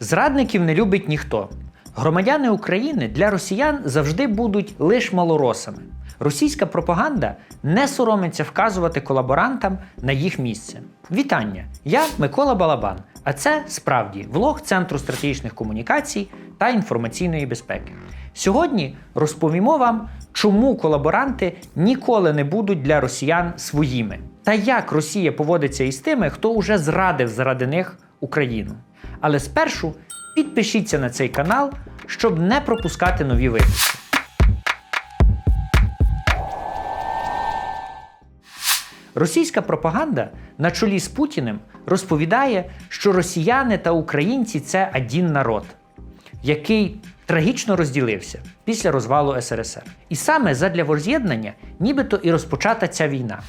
Зрадників не любить ніхто. Громадяни України для росіян завжди будуть лише малоросами. Російська пропаганда не соромиться вказувати колаборантам на їх місце. Вітання! Я Микола Балабан, а це справді влог Центру стратегічних комунікацій та інформаційної безпеки. Сьогодні розповімо вам, чому колаборанти ніколи не будуть для росіян своїми, та як Росія поводиться із тими, хто уже зрадив заради них Україну. Але спершу підпишіться на цей канал, щоб не пропускати нові випуски. Російська пропаганда на чолі з Путіним розповідає, що росіяни та українці це один народ, який трагічно розділився після розвалу СРСР. І саме задля воз'єднання нібито і розпочата ця війна.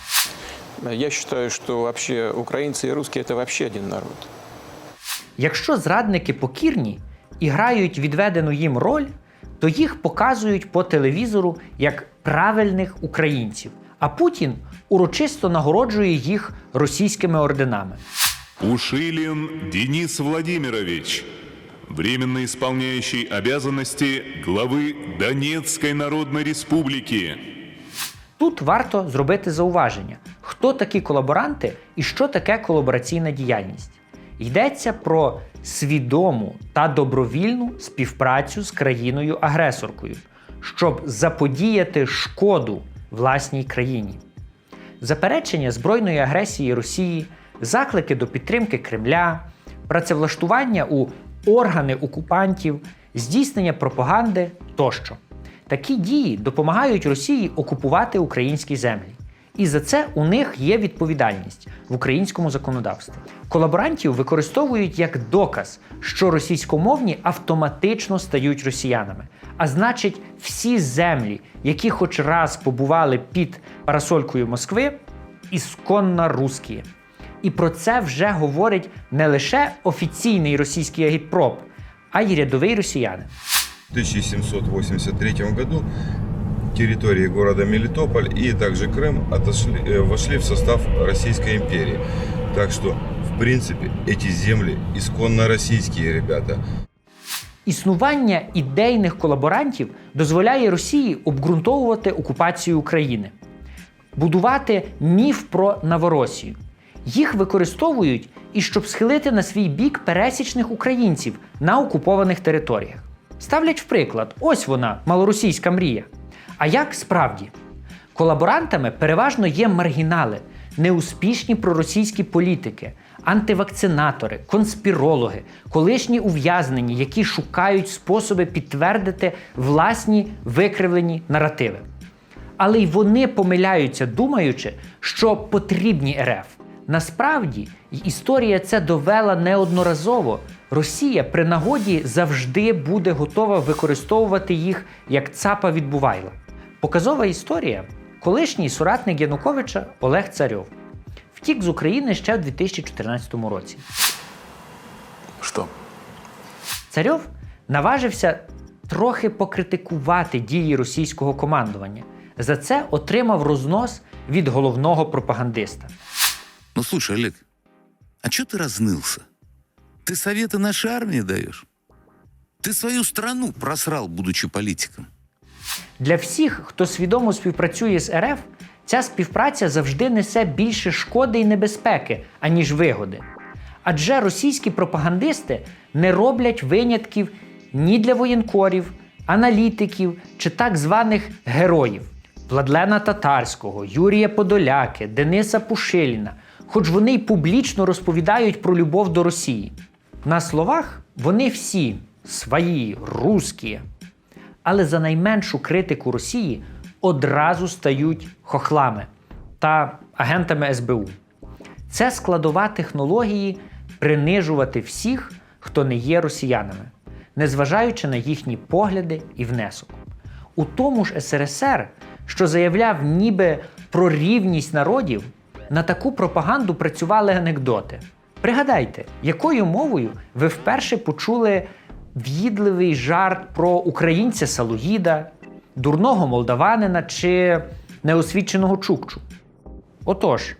Я что вообще украинцы и русские это вообще один народ. Якщо зрадники покірні і грають відведену їм роль, то їх показують по телевізору як правильних українців, а Путін урочисто нагороджує їх російськими орденами. Ушилин Денис Владимирович, временно исполняющий обязанности главы Донецкой Народной Республики. Тут варто зробити зауваження, хто такі колаборанти і що таке колабораційна діяльність. Йдеться про свідому та добровільну співпрацю з країною-агресоркою, щоб заподіяти шкоду власній країні. Заперечення збройної агресії Росії, заклики до підтримки Кремля, працевлаштування у органи окупантів, здійснення пропаганди тощо. Такі дії допомагають Росії окупувати українські землі. І за це у них є відповідальність в українському законодавстві. Колаборантів використовують як доказ, що російськомовні автоматично стають росіянами. А значить, всі землі, які хоч раз побували під парасолькою Москви, ісконно русські. І про це вже говорить не лише офіційний російський агітпроп, а й рядовий росіянин. В 1783 году территории города Мелитополь и также Крым отошли, э, вошли в состав Российской империи. Так что, в принципе, эти земли исконно российские ребята. Існування ідейних колаборантів дозволяє Росії обґрунтовувати окупацію України, будувати міф про Новоросію. Їх використовують і щоб схилити на свій бік пересічних українців на окупованих територіях. Ставлять в приклад, ось вона, малоросійська мрія. А як справді? Колаборантами переважно є маргінали, неуспішні проросійські політики, антивакцинатори, конспірологи, колишні ув'язнені, які шукають способи підтвердити власні викривлені наративи. Але й вони помиляються, думаючи, що потрібні РФ. Насправді, історія це довела неодноразово. Росія при нагоді завжди буде готова використовувати їх як цапа від Бувайла. Показова історія. Колишній соратник Януковича Олег Царьов втік з України ще в 2014 році. Что? Царьов наважився трохи покритикувати дії російського командування. За це отримав рознос від головного пропагандиста. Ну слушай, Олег, а чё ты разнылся? Ты советы нашей армии даешь? Ты свою страну просрал, будучи политиком. Для всіх, хто свідомо співпрацює з РФ, ця співпраця завжди несе більше шкоди і небезпеки, аніж вигоди. Адже російські пропагандисти не роблять винятків ні для воєнкорів, аналітиків чи так званих героїв Владлена Татарського, Юрія Подоляки, Дениса Пушиліна, хоч вони й публічно розповідають про любов до Росії. На словах вони всі свої, русські, але за найменшу критику Росії одразу стають хохлами та агентами СБУ. Це складова технології принижувати всіх, хто не є росіянами, незважаючи на їхні погляди і внесок. У тому ж СРСР, що заявляв ніби про рівність народів, на таку пропаганду працювали анекдоти. Пригадайте, якою мовою ви вперше почули в'їдливий жарт про українця Салуїда, дурного молдаванина чи неосвіченого Чукчу? Отож,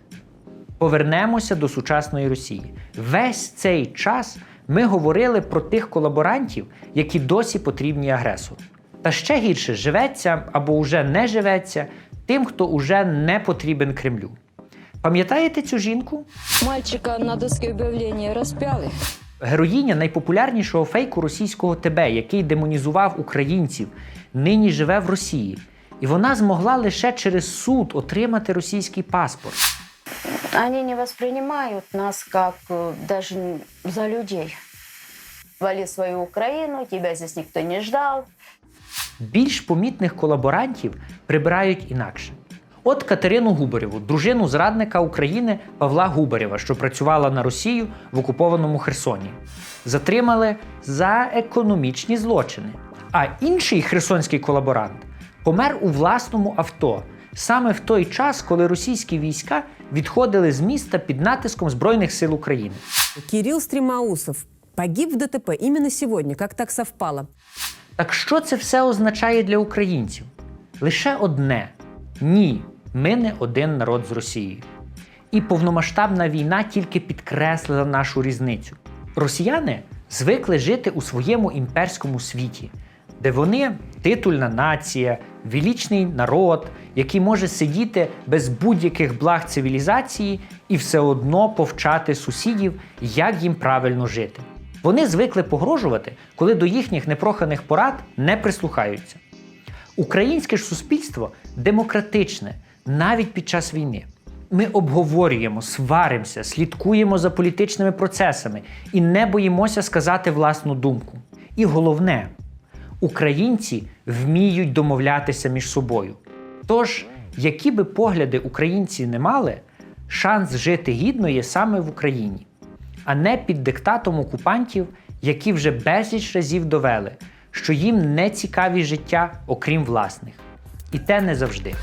повернемося до сучасної Росії. Весь цей час ми говорили про тих колаборантів, які досі потрібні агресору. Та ще гірше живеться або вже не живеться тим, хто уже не потрібен Кремлю. Пам'ятаєте цю жінку? Мальчика на доске объявления распяли. Героїня найпопулярнішого фейку російського ТБ, який демонізував українців, нині живе в Росії. І вона змогла лише через суд отримати російський паспорт. Они не воспринимают нас как э, даже н- за людей. Вали свою Украину, тебя здесь никто не ждал. Більш помітних колаборантів прибирають інакше. От Катерину Губарєву, дружину зрадника України Павла Губарєва, що працювала на Росію в окупованому Херсоні, затримали за економічні злочини. А інший херсонський колаборант помер у власному авто саме в той час, коли російські війська відходили з міста під натиском Збройних сил України. Кирилл Стремаусов погиб в ДТП именно сегодня. Как так совпало? Так що це все означає для українців? Лише одне: ні, ми не один народ з Росією. І повномасштабна війна тільки підкреслила нашу різницю. Росіяни звикли жити у своєму імперському світі, де вони титульна нація, величний народ, який може сидіти без будь-яких благ цивілізації і все одно повчати сусідів, як їм правильно жити. Вони звикли погрожувати, коли до їхніх непроханих порад не прислухаються. Українське ж суспільство демократичне навіть під час війни. Ми обговорюємо, сваримося, слідкуємо за політичними процесами і не боїмося сказати власну думку. І головне, українці вміють домовлятися між собою. Тож, які би погляди українці не мали, шанс жити гідно є саме в Україні, а не під диктатом окупантів, які вже безліч разів довели, що їм не цікаві життя, окрім власних. І те не завжди.